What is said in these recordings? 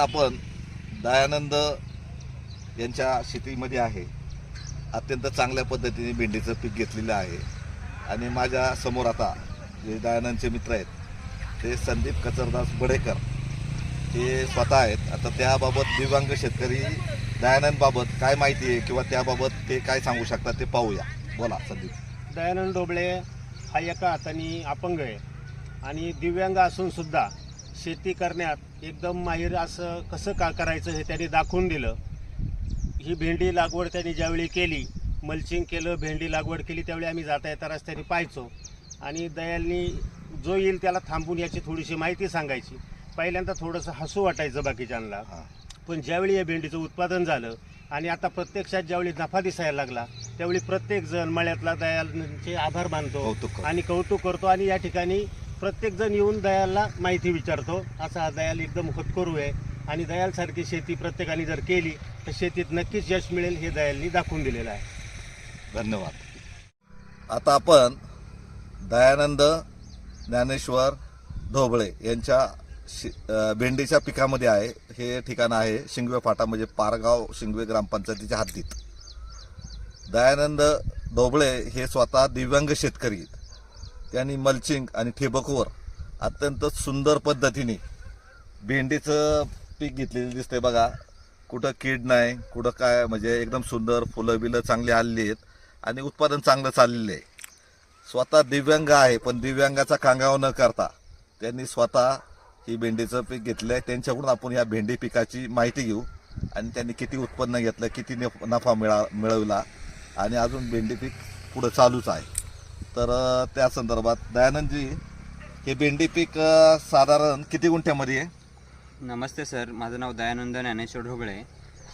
आता आपण दयानंद यांच्या शेतीमध्ये आहे. अत्यंत चांगल्या पद्धतीने भेंडीचं पीक घेतलेलं आहे. आणि माझ्यासमोर आता जे दयानंदचे मित्र आहेत ते संदीप कचरदास बडेकर. ते स्वतः आहेत. आता त्याबाबत दिव्यांग शेतकरी दयानंदबाबत काय माहिती आहे किंवा त्याबाबत ते काय सांगू शकतात ते पाहूया. बोला संदीप. दयानंद डोबळे हा एका हाताने अपंग आहे. आणि दिव्यांग असूनसुद्धा शेती करण्यात एकदम माहीर असं कसं का करायचं हे त्यांनी दाखवून दिलं. ही भेंडी लागवड त्यांनी ज्यावेळी केली मल्चिंग केलं भेंडी लागवड केली त्यावेळी आम्ही जाता येता रस्त्याने पाहायचो. आणि दयालनी जो येईल त्याला थांबून याची थोडीशी माहिती सांगायची. पहिल्यांदा थोडंसं हसू वाटायचं बाकीच्यांना. हां. पण ज्यावेळी या भेंडीचं उत्पादन झालं आणि आता प्रत्यक्षात ज्यावेळी नफा दिसायला लागला त्यावेळी प्रत्येक जण मळ्यातला दयालचे आभार मानतो. आणि कौतुक करतो. आणि या ठिकाणी प्रत्येकजण येऊन दयालला माहिती विचारतो. असा हा दयाल एकदम होतकरू आहे. आणि दयालसारखी शेती प्रत्येकाने जर केली तर शेतीत नक्कीच यश मिळेल हे दयालनी दाखवून दिलेलं आहे. धन्यवाद. आता आपण दयानंद ज्ञानेश्वर ढोबळे यांच्या शि- भेंडीच्या पिकामध्ये आहे. हे ठिकाण आहे शिंगवे फाटा म्हणजे पारगाव शिंगवे ग्रामपंचायतीच्या हद्दीत. दयानंद ढोबळे हे स्वतः दिव्यांग शेतकरी आहेत. त्यांनी मल्चिंग आणि ठिबकवर अत्यंत सुंदर पद्धतीने भेंडीचं पीक घेतलेलं दिसतंय बघा. कुठं कीड नाही कुठं काय म्हणजे एकदम सुंदर फुलं बिलं चांगली आलेली आहेत आणि उत्पादन चांगलं चाललेलं आहे. स्वतः दिव्यांग आहे पण दिव्यांगाचा कांगाव न करता त्यांनी स्वतः ही भेंडीचं पीक घेतलं आहे त्यांच्याकडून आपण या भेंडी पिकाची माहिती घेऊ आणि त्यांनी किती उत्पन्न घेतलं किती नफ- नफा मिळा मिळवला आणि अजून भेंडी पीक पुढं चालूच आहे. तर त्या संदर्भात दयानंदजी हे भेंडी पीक साधारण किती गुंठ्यामध्ये आहे? नमस्ते सर माझं नाव दयानंद ज्ञानेश्वर ढोबळे.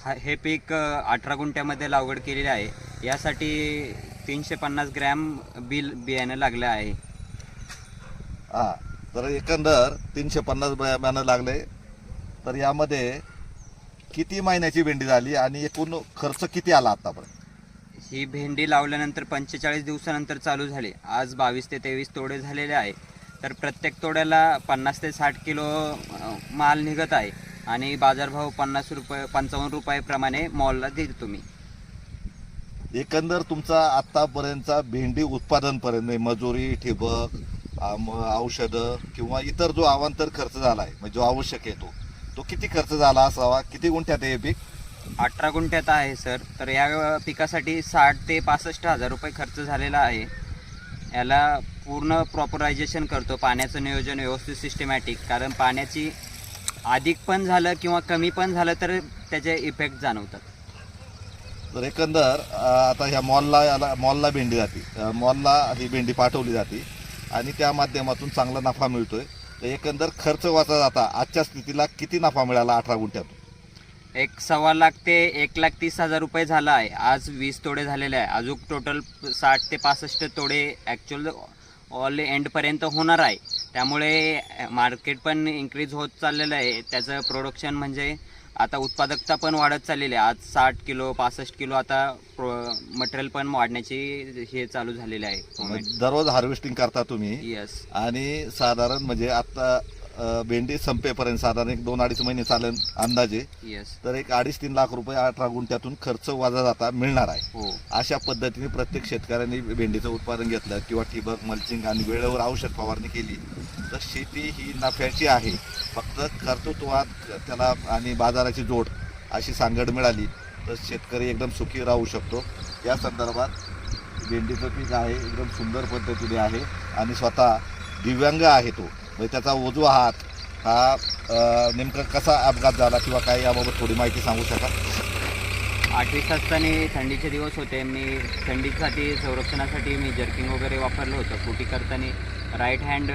हा हे पीक अठरा गुंठ्यामध्ये लागवड केलेली आहे. यासाठी तीनशे पन्नास ग्रॅम बिल बियाणं लागलं आहे. हा तर एकंदर तीनशे पन्नास बयानं लागले. तर यामध्ये किती महिन्याची भेंडी झाली आणि एकूण खर्च किती आला आतापर्यंत? ही भेंडी लावल्यानंतर पंचेचाळीस दिवसानंतर चालू झाली. आज बावीस ते तेवीस तोडे झालेले आहे. तर प्रत्येक तोड्याला पन्नास ते साठ किलो माल निघत आहे. आणि बाजारभाव पन्नास रुपये पंचावन्न रुपयाप्रमाणे मॉलला देतो तुम्ही. एकंदर तुमचा आत्तापर्यंतचा भेंडी उत्पादनपर्यंत म्हणजे मजुरी ठिबक औषधं किंवा इतर जो अवांतर खर्च झाला आहे म्हणजे जो आवश्यक आहे तो तो किती खर्च झाला असावा? किती गुंठ्यात आहे हे पीक? अठरा गुंठ्यात आहे सर. तर या पिकासाठी साठ ते पासष्ट हजार रुपये खर्च झालेला आहे. याला पूर्ण प्रॉपरायझेशन करतो पाण्याचं नियोजन व्यवस्थित सिस्टमॅटिक कारण पाण्याची अधिक पण झालं किंवा कमी पण झालं तर त्याचे इफेक्ट जाणवतात. तर एकंदर आता ह्या मॉलला याला मॉलला भेंडी जाते. मॉलला ही भेंडी पाठवली जाते. आणि त्या माध्यमातून चांगला नफा मिळतोय. तर एकंदर खर्च वाचा जाता आजच्या स्थितीला किती नफा मिळाला अठरा गुंठ्यातून? एक सव्वा लाख ते एक लाख तीस हजार रुपये झाला आहे. आज वीस तोडे झालेले आहे. अजून टोटल साठ ते पासष्ट तोडे ॲक्च्युअल ऑल एंडपर्यंत होणार आहे. त्यामुळे मार्केट पण इन्क्रीज होत चाललेलं आहे. त्याचं प्रोडक्शन म्हणजे आता उत्पादकता पण वाढत चाललेली आहे. आज साठ किलो पासष्ट किलो आता प्रो मटेरियल पण वाढण्याची हे चालू झालेले आहे. दररोज हार्वेस्टिंग करता तुम्ही. येस आणि साधारण म्हणजे आता भेंडी संपेपर्यंत साधारण एक दोन अडीच महिने चालेल अंदाजे. येस तर एक अडीच तीन लाख रुपये अठरा गुंठ्यातून खर्च वाजा जाता मिळणार आहे. हो. अशा पद्धतीने प्रत्येक शेतकऱ्यांनी भेंडीचं उत्पादन घेतलं किंवा ठिबक मल्चिंग आणि वेळेवर औषध फवारणी केली तर शेती ही नफ्याची आहे. फक्त कर्तृत्वात त्याला आणि बाजाराची जोड अशी सांगड मिळाली तर शेतकरी एकदम सुखी राहू शकतो. या संदर्भात भेंडीचं पीक आहे एकदम सुंदर पद्धतीने आहे आणि स्वतः दिव्यांग आहे तो. म्हणजे त्याचा उजवा हात हा अं, नेमका कसा अपघात झाला किंवा काय याबाबत थोडी माहिती सांगू शकाल? आठवीस असताना थंडीचे दिवस होते. मी थंडीसाठी संरक्षणासाठी मी जर्किंग वगैरे वापरलं होतं. कुटी करताना राईट हँड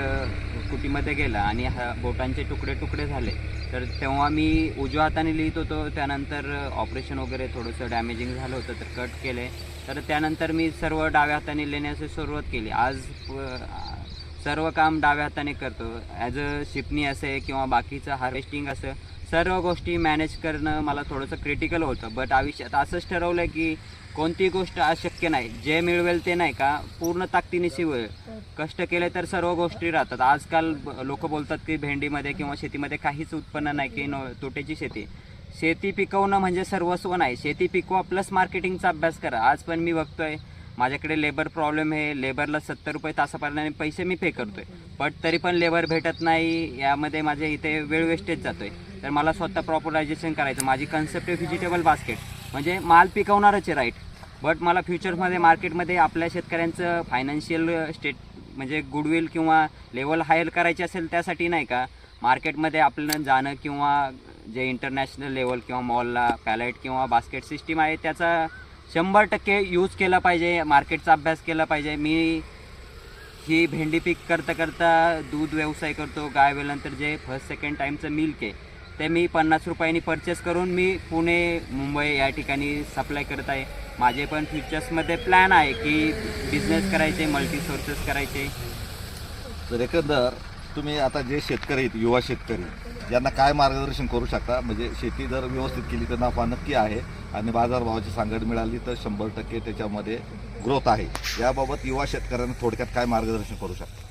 कुटीमध्ये गेला आणि हा बोटांचे तुकडे तुकडे झाले. तर तेव्हा मी उजव्या हाताने लिहित होतो. त्यानंतर ऑपरेशन वगैरे थोडंसं डॅमेजिंग झालं होतं तर कट केले. तर त्यानंतर मी सर्व डाव्या हाताने लिहिण्याची सुरुवात केली. आज सर्व काम डाव्या हाताने करतो. ॲज अ शिपणी असे किंवा बाकीचं हार्वेस्टिंग असं सर्व गोष्टी मॅनेज करणं मला थोडंसं क्रिटिकल होतं. बट आयुष्यात असंच ठरवलं की कोणती गोष्ट अशक्य नाही. जे मिळवेल ते नाही का? पूर्ण ताकदीनिशी होईल कष्ट केले तर सर्व गोष्टी राहतात. आजकाल लोक बोलतात की भेंडीमध्ये किंवा शेतीमध्ये काहीच उत्पन्न नाही की नो तोट्याची शेती. शेती पिकवणं म्हणजे सर्वस्व नाही. शेती पिकवा प्लस मार्केटिंगचा अभ्यास करा. आज पण मी बघतोय माझ्याकडे लेबर प्रॉब्लेम आहे लेबरला सत्तर रुपये तासाप्रमाणे पैसे मी पे करतोय. बट तरी पण लेबर भेटत नाही यामध्ये माझे इथे वेळ वेस्टेज जातोय. तर मला स्वतः प्रॉपरायझेशन करायचं माझी कन्सेप्ट आहे व्हेजिटेबल बास्केट म्हणजे माल पिकवणारच आहे राईट बट मला फ्युचरमध्ये मार्केटमध्ये आपल्या शेतकऱ्यांचं फायनान्शियल स्टेट म्हणजे गुडविल किंवा लेवल हायर करायची असेल त्यासाठी नाही का मार्केटमध्ये आपलं जाणं किंवा जे इंटरनॅशनल लेवल किंवा मॉलला पॅलेट किंवा बास्केट सिस्टीम आहे त्याचा शंभर टक्के यूज केला पाहिजे मार्केटचा अभ्यास केला पाहिजे. मी ही भेंडी पीक करता करता दूध व्यवसाय करतो गाय वेल्यानंतर जे फर्स्ट सेकंड टाईमचं मिल्क आहे ते मी पन्नास रुपयांनी परचेस करून मी पुणे मुंबई या ठिकाणी सप्लाय करत आहे. माझे पण फ्युचर्समध्ये प्लॅन आहे की बिझनेस करायचे मल्टी सोर्सेस करायचे. तर एकंदर तुम्ही आता जे शेतकरी आहेत युवा शेतकरी यांना काय मार्गदर्शन करू शकता? म्हणजे शेती जर व्यवस्थित केली तर नफा नक्की आहे आणि बाजारभावाची सांगड मिळाली तर शंभर टक्के त्याच्यामध्ये ग्रोथ आहे. याबाबत युवा शेतकऱ्यांना थोडक्यात काय मार्गदर्शन करू शकता?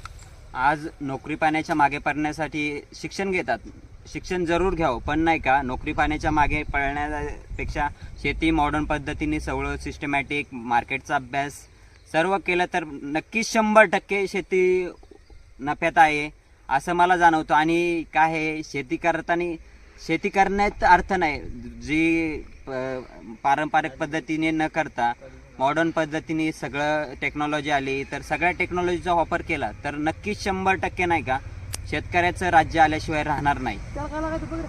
आज नोकरी पाण्याच्या मागे पडण्यासाठी शिक्षण घेतात. शिक्षण जरूर घ्यावं पण नाही का? नोकरी पाण्याच्या मागे पडण्यापेक्षा शेती मॉडर्न पद्धतीने सगळं सिस्टमॅटिक मार्केटचा अभ्यास सर्व केलं तर नक्कीच शंभर टक्के शेती नफ्यात आहे. असं मला जाणवतं. आणि काय आहे शेती करताना शेती करण्यात अर्थ नाही. जी प- पारंपरिक पद्धतीने न करता मॉडर्न पद्धतीने सगळं टेक्नॉलॉजी आली तर सगळ्या टेक्नॉलॉजीचा वापर केला तर नक्कीच शंभर टक्के नाही का शेतकऱ्याचं राज्य आल्याशिवाय राहणार नाही.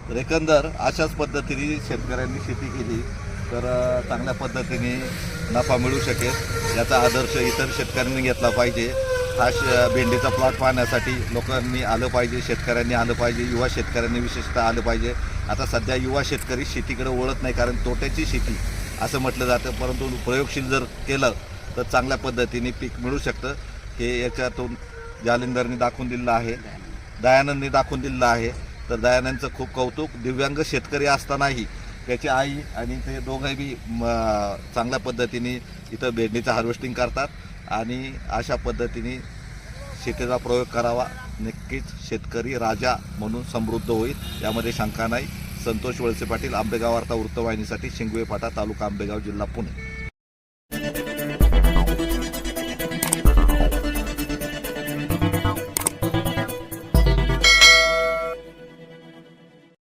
तर एकंदर अशाच पद्धतीने शेतकऱ्यांनी शेती केली तर चांगल्या पद्धतीने नफा मिळू शकेल. याचा आदर्श इतर शेतकऱ्यांनी घेतला पाहिजे. हा श भेंडीचा प्लॉट पाहण्यासाठी लोकांनी आलं पाहिजे शेतकऱ्यांनी आलं पाहिजे युवा शेतकऱ्यांनी विशेषतः आलं पाहिजे. आता सध्या युवा शेतकरी शेतीकडे वळत नाही कारण तोट्याची शेती असं म्हटलं जातं. परंतु प्रयोगशील जर केलं तर चांगल्या पद्धतीने पीक मिळू शकतं. हे याच्यातून जालिंदरनी दाखवून दिलेलं आहे. दयानंदनी दाखवून दिलेलं आहे. तर दयानंदचं खूप कौतुक. दिव्यांग शेतकरी असतानाही त्याची आई आणि ते दोघंही चांगल्या पद्धतीने इथं भेंडीचं हार्वेस्टिंग करतात. आणि अशा पद्धतीने शेतीचा प्रयोग करावा. नक्कीच शेतकरी राजा म्हणून समृद्ध होईल. यामध्ये शंका नाही. संतोष वळसे पाटील आंबेगाव वार्ता वृत्तवाहिनीसाठी शिंगवे फाटा तालुका आंबेगाव जिल्हा पुणे.